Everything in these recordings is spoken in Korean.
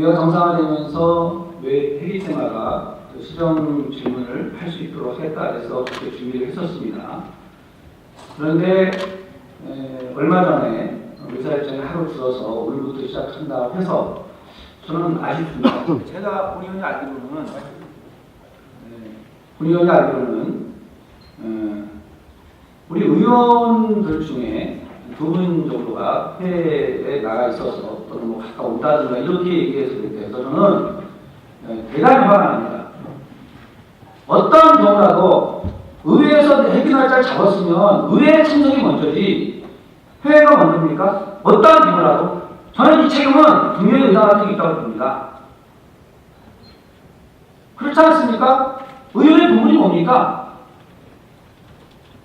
우리가 정상화되면서 왜 회계세마가 그 시정 질문을 할 수 있도록 하겠다 해서 그렇게 준비를 했었습니다. 그런데 에, 얼마 전에 의사 일정이 하루 줄어서 오늘부터 시작한다 해서 저는 아쉽습니다. 제가 본의원이 알기로는 에, 본의원이 알기로는 에, 우리 의원들 중에 두 분 정도가 해외에 나가 있어서 또는 뭐 갔다 온다든가 이렇게 얘기해서 그래서 저는 에, 대단히 화가 납니다. 어떤 경우라도 의회에서 회기 날짜를 잡았으면 의회 참석이 먼저지 회의가 먼저입니까? 어떠한 경우라도 저는 이 책임은 분명히 의사한테 있다고 봅니다. 그렇지 않습니까? 의원의 부분이 뭡니까?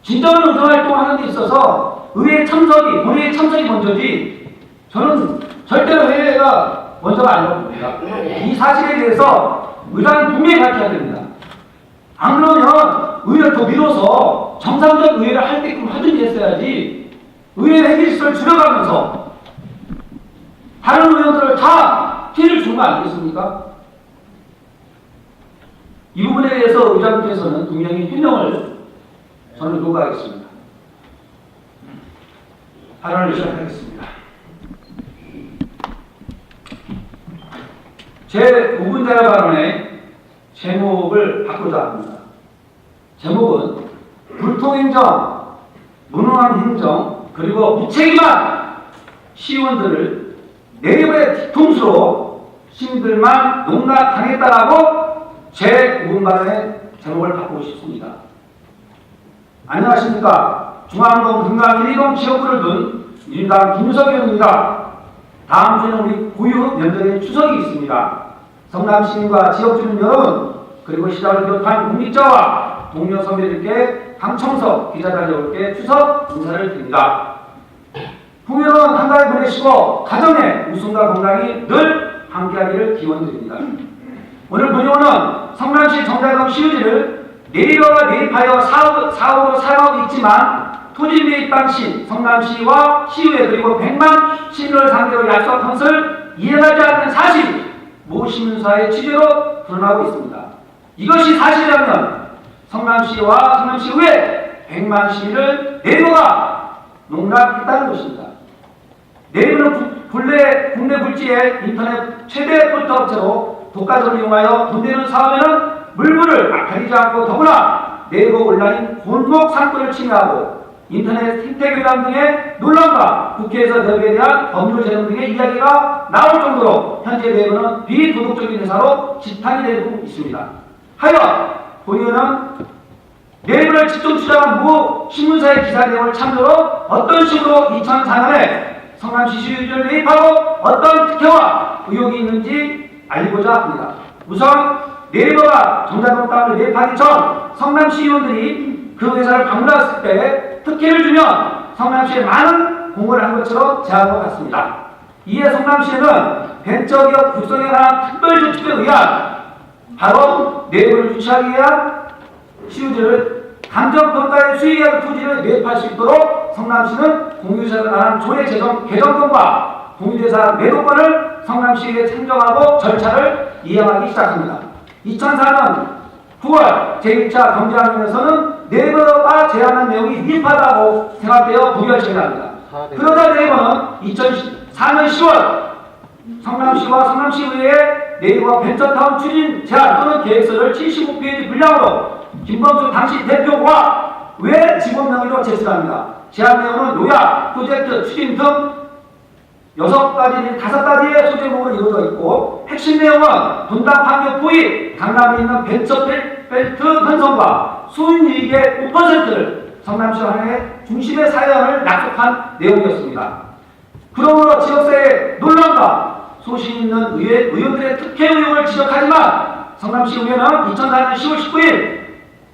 진정한 의사활동 하는 데 있어서 의회 참석이, 본회의 참석이 먼저지 저는 절대로 회의가 먼저가 아니라고 봅니다. 이 사실에 대해서 의사는 분명히 밝혀야 됩니다. 안 그러면 의회를 더 밀어서 정상적 의회를 할 때끔 하든지 했어야지 의회 회기시설 줄여가면서 다른 의원들을 다 피해를 주는 거 아니겠습니까? 이 부분에 대해서 의장님께서는 분명히 해명을 저는 요구하겠습니다. 발언을 시작하겠습니다. 제 5분자 발언의 제목을 바꾸자 합니다. 제목은 불통행정, 무능한 행정, 그리고 무책임한 시의원들을 내부의 뒤통수로 시민들만 농락당했다라고 제 5분 발언의 제목을 바꾸고 싶습니다. 안녕하십니까. 중앙동 금강 1동 지역구를 둔 민주당 김유석 의원입니다. 다음 주에는 우리 고유 면접의 추석이 있습니다. 성남 시민과 지역주민 여러분, 그리고 시장을 비롯한 국민자와 동료 선배들께 강청석 기자단장님께 추석 인사를 드립니다. 풍요로운 한달 보내시고 가정의 웃음과 건강이 늘 함께하기를 기원드립니다. 오늘 본의원은 성남시 정자동 시유지를 내리어가 매입하여 사업, 사업으로 사용하고 있지만 토지 매입 당시 성남시와 시의회 그리고 100만 시민을 상대로 약속한 것을 이해하지 않는 사실이 모 시민사의 취재로 드러나고 있습니다. 이것이 사실이라면 성남시와 성남시 의회 100만 시민을 내부가 농락했다는 것입니다. 내부는 국내, 국내 불지의 인터넷 최대 포털 업체로 독과점을 이용하여 돈 되는 사업에는 물물을 가리지 않고 더구나 네이버 온라인 골목 상권을 침해하고 인터넷 생태교란 등의 논란과 국회에서 대비에 대한 법률 제정 등의 이야기가 나올 정도로 현재 네이버는 비도덕적인 회사로 지탄이 되고 있습니다. 하여 본의원은 네이버를 직접 주장한 모 신문사의 기사 내용을 참조로 어떤 식으로 2004년에 성남시 시유지를 매입하고 어떤 특혜와 의혹이 있는지 알리고자 합니다. 우선 네이버가 정자동 땅을 매입하기 전 성남시 의원들이 그 회사를 방문했을 때 특혜를 주면 성남시에 많은 공헌을 한 것처럼 제안한 것 같습니다. 이에 성남시에는 벤처기업 육성에 관한 특별조치에 의한 바로 네이버를 유치하기 위한 시유지를 감정평가의 수익의 토지를 매입할 수 있도록 성남시는 공유자에 관한 조례 제정 개정권과 공유재사 매도권을 성남시에 책정하고 절차를 이행하기 시작합니다. 2004년 9월 제1차 경제학년에서는 네이버가 제안한 내용이 위법하다고 생각되어 부결 처리합니다. 그러자 네이버는 2004년 10월 성남시와 성남시의회 네이버 벤처타운 추진 제안 또는 계획서를 75페이지 분량으로 김범수 당시 대표와 외 직원 명의로 제출합니다. 제안 내용은 요약, 프로젝트, 추진 등 여섯 가지, 다섯 가지의 소제목으로 이루어져 있고 핵심 내용은 분당 판교 부위 강남에 있는 벤처 벨트 편성과 수익이익의 5%를 성남시 한해 중심의 사연을 약속한 내용이었습니다. 그러므로 지역사회 논란과 소신 있는 의회, 의원들의 특혜 의혹을 지적하지만 성남시 의회는 2004년 10월 19일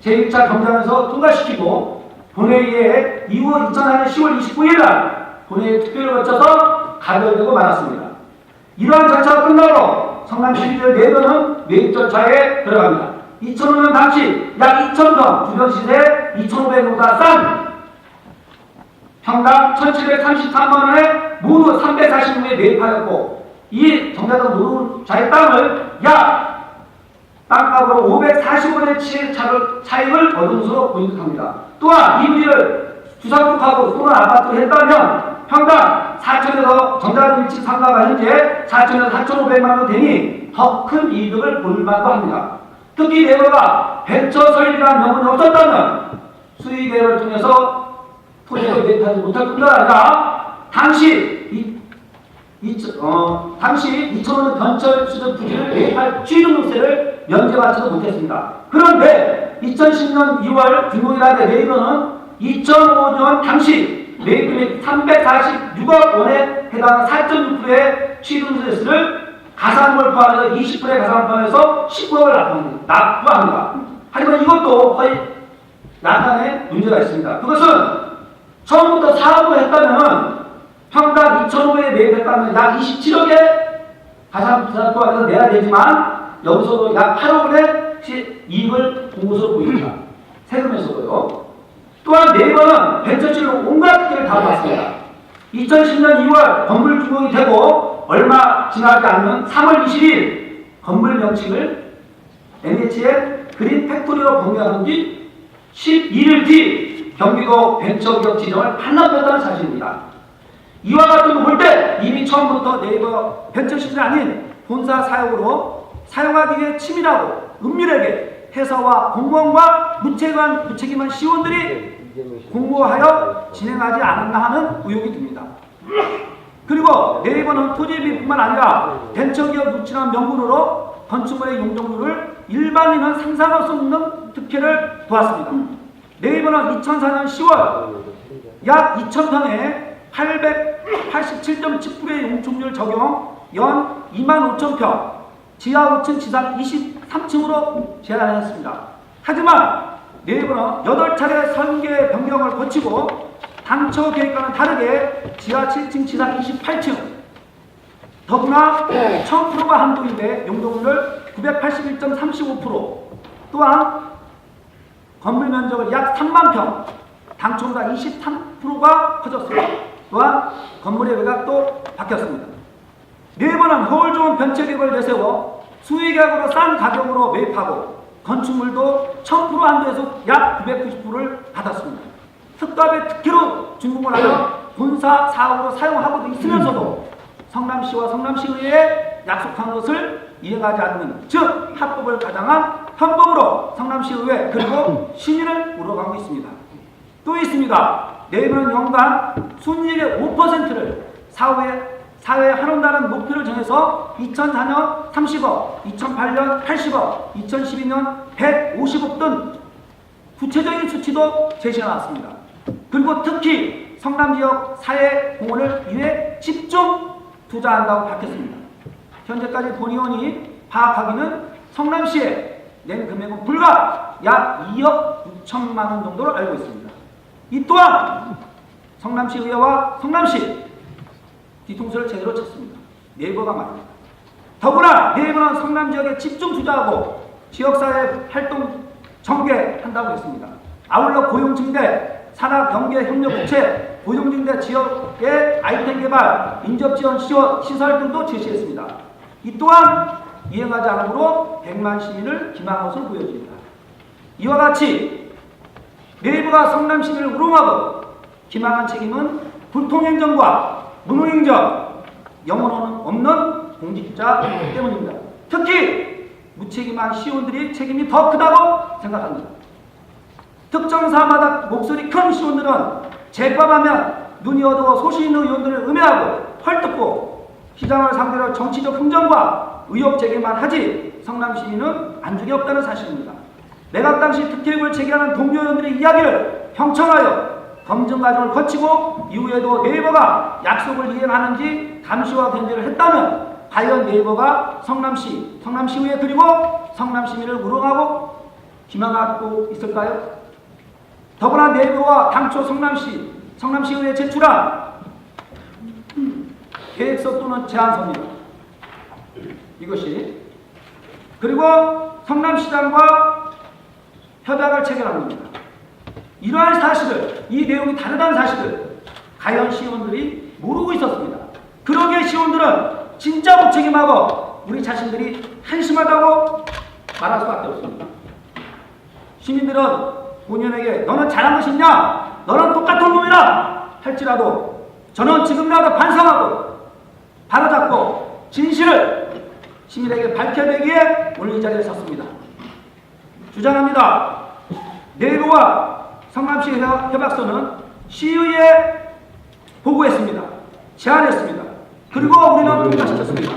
제1차 경장에서 통과시키고 본회의에 이후 2004년 10월 29일 날 본회의 투표를 거쳐서 가결되고 말았습니다. 이러한 절차가 끝나고 성남시민들 내도는 매입 절차에 들어갑니다. 2005년 당시 약 2,000동 주변 시세 2,500보다 싼 평당 1,733만 원에 모두 340명에 매입하였고 이 정자동 노동자의 땅을 약 땅값으로 540원의 차익을, 차익을 얻은 것으로 보인합니다. 또한 이 문제를 주상국하고 또는 아파트로 했다면 평당 4천에서 정자동 일치 상가가 현재 4천에서 4,500만 원 되니 더 큰 이득을 볼 만도 합니다. 특히 벤처 설립이라는 명분이 없었다면 수익계획을 통해서 토지를 매입하지 못할 뿐만 아니라 당시 이, 이, 어, 당시 2천원 변철 수준 부지를 매입할 취득세를 면제받지도 못했습니다. 그런데 2010년 2월 중공이라는 네이버는 2005년 당시 매입금액 346억 원에 해당하는 4.6%의 취득세를 가산물 포함해서 20%의 가산물 포함해서 19억을 납부합니다. 하지만 이것도 거의 약간의 문제가 있습니다. 그것은 처음부터 사업을 했다면 평당 2,500에 매입했다면 약 27억의 가산부산 포함해서 내야 되지만 여기서도 약 8억의 이익을 본 것으로 보입니다. 세금에서도요. 또한 네이버는 벤처질로 온갖 특혜를 다 받습니다. 2010년 2월 건물 준공이 되고 얼마 지나지 않는 3월 20일 건물 명칭을 NH의 그린 팩토리로 변경한 뒤 11일 뒤 경기도 벤처기업 지정을 반납했다는 사실입니다. 이와 같은 거 볼 때 이미 처음부터 네이버 벤처 시즌이 아닌 본사 사용으로 사용하기 위해 치밀하고 은밀하게 회사와 공무원과 무책임한 무책임한 시원들이 공모하여 진행하지 않았나 하는 의혹이 듭니다. 그리고 네이버는 토지비뿐만 아니라 벤처기업 유치한 명분으로 건축물의 용적률을 일반인은 상상할 수 없는 특혜를 보았습니다. 네이버는 2004년 10월 약 2,000평에 887.7%의 용적률 적용 연 2만 5천 평 지하 5층 지상 23층으로 제한했습니다. 하지만 네이버는 8차례 설계 변경을 거치고 당초 계획과는 다르게 지하 7층 지상 28층 더구나 1000%가 한도인데 용적률을 981.35% 또한 건물 면적을 약 3만 평 당초보다 23%가 커졌습니다. 또한 건물의 외곽 도 바뀌었습니다. 네이버는 허울 좋은 변체계획을 내세워 수익액으로 싼 가격으로 매입하고 건축물도 1000% 한도에서 약 990%를 받았습니다. 특갑의 특혜로 준공을 하여 본사 사업으로 사용하고 있으면서도 성남시와 성남시의회에 약속한 것을 이행하지 않는 즉 합법을 가장한 편법으로 성남시의회 그리고 시민을 물어가고 있습니다. 또 있습니다. 네이버는 연간 순이익의 5%를 사회 사회에 한원다는 목표를 정해서 2004년 30억, 2008년 80억, 2012년 150억 등 구체적인 수치도 제시해 놨습니다. 그리고 특히 성남 지역 사회 공헌을 위해 집중 투자한다고 밝혔습니다. 현재까지 본의원이 파악하기는 성남시에 낸 금액은 불과 약 2억 6천만 원 정도로 알고 있습니다. 이 또한 성남시 의회와 성남시 뒤통수를 제대로 쳤습니다. 네이버가 말입니다. 더구나 네이버는 성남 지역에 집중 투자하고 지역사회 활동 전개한다고 했습니다. 아울러 고용 증대, 산업 경계 협력 구체, 고용 증대 지역의 아이템 개발, 인접 지원 시설 등도 제시했습니다. 이 또한 이행하지 않으므로 100만 시민을 기망한 것으로 보여집니다. 이와 같이 네이버가 성남 시민을 우롱하고 기망한 책임은 불통행정과 무능행정, 영혼은 없는 공직자 때문입니다. 특히 무책임한 시원들이 책임이 더 크다고 생각합니다. 특정 사마다 목소리 큰 시원들은 제밥하면 눈이 어두워 소신 있는 의원들을 음해하고 헐뜯고 시장을 상대로 정치적 흥정과 의혹 제기만 하지 성남 시민은 안중에 없다는 사실입니다. 내각 당시 특혜국을 제기하는 동료 의원들의 이야기를 형청하여 검증 과정을 거치고 이후에도 네이버가 약속을 이행하는지 감시와 견제를 했다면 과연 네이버가 성남시, 성남시의회 그리고 성남시민을 우롱하고 기망하고 있을까요? 더구나 네이버와 당초 성남시, 성남시의회에 제출한 계획서 또는 제안서입니다. 이것이 그리고 성남시장과 협약을 체결한 겁니다. 이러한 사실을 이 내용이 다르다는 사실을 가연 시의원들이 모르고 있었습니다. 그러기에 시의원들은 진짜 무책임하고 우리 자신들이 한심하다고 말할 수밖에 없습니다. 시민들은 본인에게 너는 잘한 것이 있냐? 너는 똑같은 놈이라 할지라도 저는 지금이라도 반성하고 바로잡고 진실을 시민에게 밝혀내기 위해 오늘 이 자리에 섰습니다. 주장합니다. 내부와 성남시 협- 협약서는 시의회에 보고했습니다. 제안했습니다. 그리고 우리는 통과시켰습니다.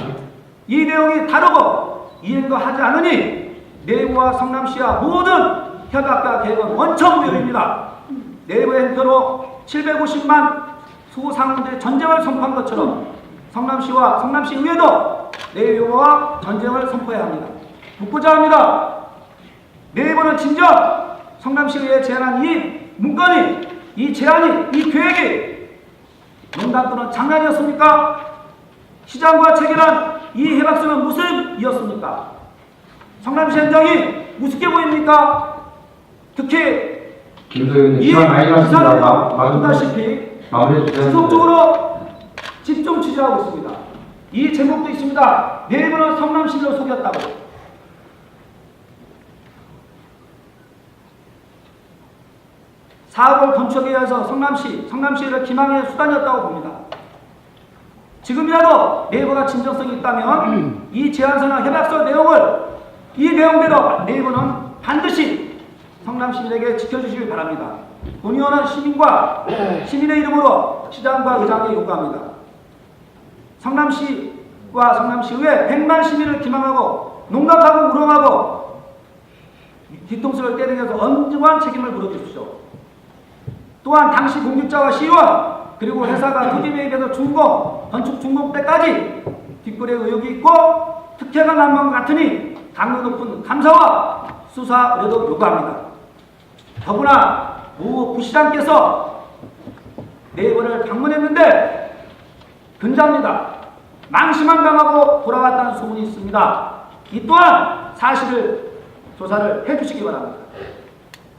이 내용이 다르고 이행도 하지 않으니 내부와 성남시와 모든 협약과 계획은 원천무효입니다. 내부의 행태로 750만 소상공인들의 전쟁을 선포한 것처럼 성남시와 성남시 의회도 내부와 전쟁을 선포해야 합니다. 묻고자 합니다. 네이버는 진정 성남시 의회 제안한 이 문건이 이 제안이 이 계획이 농담 또는 장난이었습니까? 시장과 체결한 이 해박서는 무슨 이었습니까? 성남시 행정이 우습게 보입니까? 특히 김소연님 이 시간 많이 갔습니다. 기사를 마- 마무리 보다시피 마무리해 주세요. 지속적으로 집중 취재하고 있습니다. 이 제목도 있습니다. 네이버는 성남시를 속였다고. 사업을 건축에 의해서 성남시, 성남시를 기망의 수단이었다고 봅니다. 지금이라도 네이버가 진정성이 있다면 이 제안서나 협약서 내용을 이 내용대로 네이버는 반드시 성남 시민에게 지켜주시길 바랍니다. 본의원은 시민과 시민의 이름으로 시장과 의장에 요구합니다. 성남시와 성남시의회 100만 시민을 기망하고 농락하고 우롱하고 뒤통수를 때리기 위해서 엄중한 책임을 물어주십시오. 또한 당시 공직자와 시의원 그리고 회사가 토지 매입에서 준공, 건축 준공 때까지 뒷거래 의혹이 있고 특혜가 난것 같으니 강도 높은 감사와 수사 의뢰도 요구합니다. 더구나 모 부시장께서 네이버를 방문했는데 근자입니다. 망신만 당하고 돌아왔다는 소문이 있습니다. 이 또한 사실을 조사를 해주시기 바랍니다.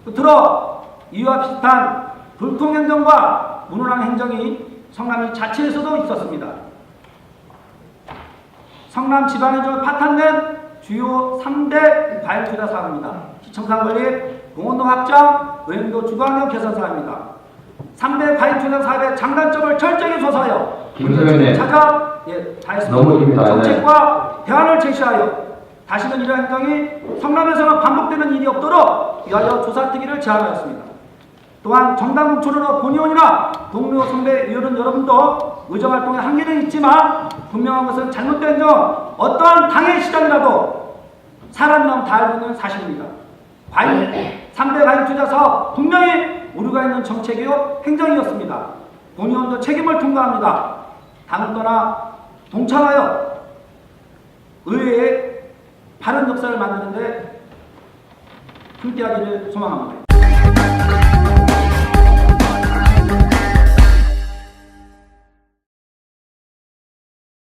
끝으로 이와 비슷한 불통행정과 무능한 행정이 성남 자체에서도 있었습니다. 성남 지방행정을 파탄낸 주요 3대 과일 투자 사업입니다. 시청산 건립, 공원도 확장, 의행도 주거환경 개선 사업입니다. 3대 과일 투자 사업의 장단점을 철저히 조사하여 김소연님. 찾아 예, 다 했습니다. 너무 깁니다. 정책과 대안을 제시하여 다시는 이러한 행정이 성남에서는 반복되는 일이 없도록 위하여 조사특위를 제안하였습니다. 또한 정당 공천으로 본의원이나 동료 선배 의원은 여러분도 의정활동에 한계는 있지만 분명한 것은 잘못된 행정 어떠한 당의 시장이라도 사람이면 다 알고 있는 사실입니다. 과연 3대 과일 투자 사업 분명히 우리가 있는 정책이요 행정이었습니다. 본의원도 책임을 통과합니다. 당을 떠나 동참하여 의회의 바른 역사를 만드는데 함께하기를 소망합니다.